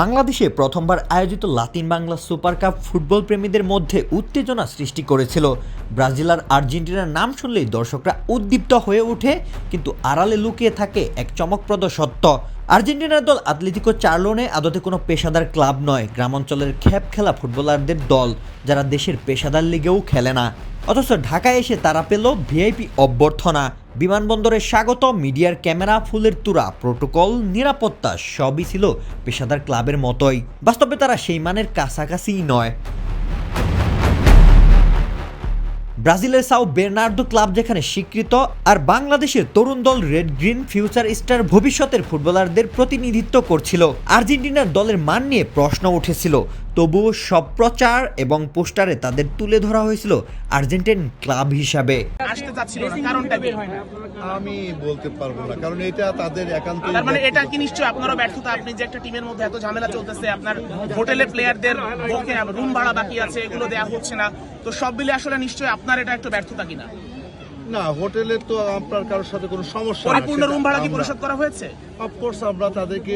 বাংলাদেশে প্রথমবার আয়োজিত Latin Bangla super cup football প্রেমীদের মধ্যে উত্তেজনা সৃষ্টি করেছিল। ব্রাজিল আর আর্জেন্টিনার নাম শুনলেই দর্শকরা উদ্দীপ্ত হয়ে ওঠে, কিন্তু আড়ালে লুকিয়ে থাকে এক চমকপ্রদ সত্য। আর্জেন্টিনার দল আতলেটিকো চার্লোনে আদতে কোনো পেশাদার ক্লাব নয়, গ্রামাঞ্চলের খ্যাপ খেলা ফুটবলারদের দল, যারা দেশের পেশাদার লিগেও খেলে না। অথচ ঢাকায় এসে তারা পেল ভিআইপি অভ্যর্থনা। বিমানবন্দরে স্বাগত। মিডিয়ার ক্যামেরা, ফুলের তুরা, প্রোটোকল, নিরাপত্তা সবই ছিল পেশাদার ক্লাবের মতোই। বাস্তবে তারা সেই মানের কাছাকাছিই নয়। ব্রাজিলের সাও বের্নার্দো ক্লাব যেখানে স্বীকৃত আর বাংলাদেশের তরুণ দল রেড গ্রিন ফিউচার স্টার ভবিষ্যতের ফুটবলারদের প্রতিনিধিত্ব করছিল। আর্জেন্টিনার দলের মান নিয়ে প্রশ্ন উঠেছিল। তবুও সব প্রচার এবং পোস্টারে তাদের তুলে ধরা হয়েছিল আর্জেন্টিন ক্লাব হিসাবে। আসতে চাচ্ছিল না কারণটা কি? আমি বলতে পারব না কারণ এটা তাদের একান্ত তার মানে এটা কি নিশ্চয় আপনারও ব্যর্থতা? আপনি যে একটা টিমের মধ্যে এত ঝামেলা চলতেছে আপনার হোটেলে প্লেয়ারদের রুম ভাড়া বাকি আছে এগুলো দেওয়া হচ্ছে না। তো সব মিলে আসলে নিশ্চয়ই আপনার এটা একটু ব্যর্থতা কিনা? না হোটেলের তো আপনার কারোর সাথে কোনো সমস্যা পরিপূর্ণ রুম ভাড়া কি পরিশোধ করা হয়েছে? অফকোর্স আমরা তাদেরকে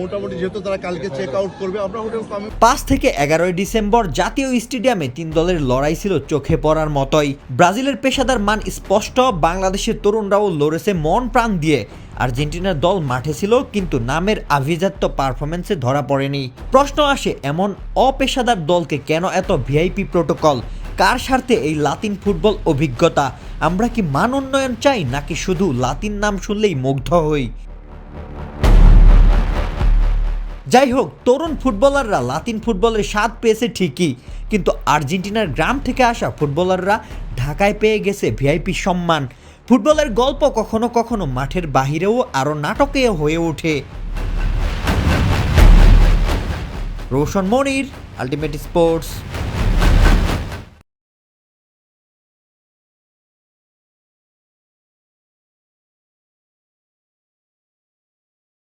মোটামুটি যেহেতু তারা কালকে চেক আউট করবে আমরা হোটেল কমে পাঁচ থেকে এগারোই ডিসেম্বর জাতীয় স্টেডিয়ামে তিন দলের লড়াই ছিল চোখে পড়ার মতোই। ব্রাজিলের পেশাদার মান স্পষ্ট বাংলাদেশের তরুণরাও লড়েছে মন প্রাণ দিয়ে আর্জেন্টিনার দল মাঠে ছিল কিন্তু নামের আভিজাত্য পারফরমেন্সে ধরা পড়েনি। প্রশ্ন আসে এমন অপেশাদার দলকে কেন এত ভিআইপি প্রোটোকল কার স্বার্থে এই লাতিন ফুটবল অভিজ্ঞতা? আমরা কি মান উন্নয়ন চাই, নাকি শুধু লাতিন নাম শুনলেই মুগ্ধ হই? যাই হোক, তরুণ ফুটবলাররা লাতিন ফুটবলের স্বাদ পেয়েছে ঠিকই, কিন্তু আর্জেন্টিনার গ্রাম থেকে আসা ফুটবলাররা ঢাকায় পেয়ে গেছে ভিআইপি সম্মান। ফুটবলের গল্প কখনো কখনো মাঠের বাহিরেও আরও নাটকীয় হয়ে ওঠে। Roshan Monir, ultimate sports.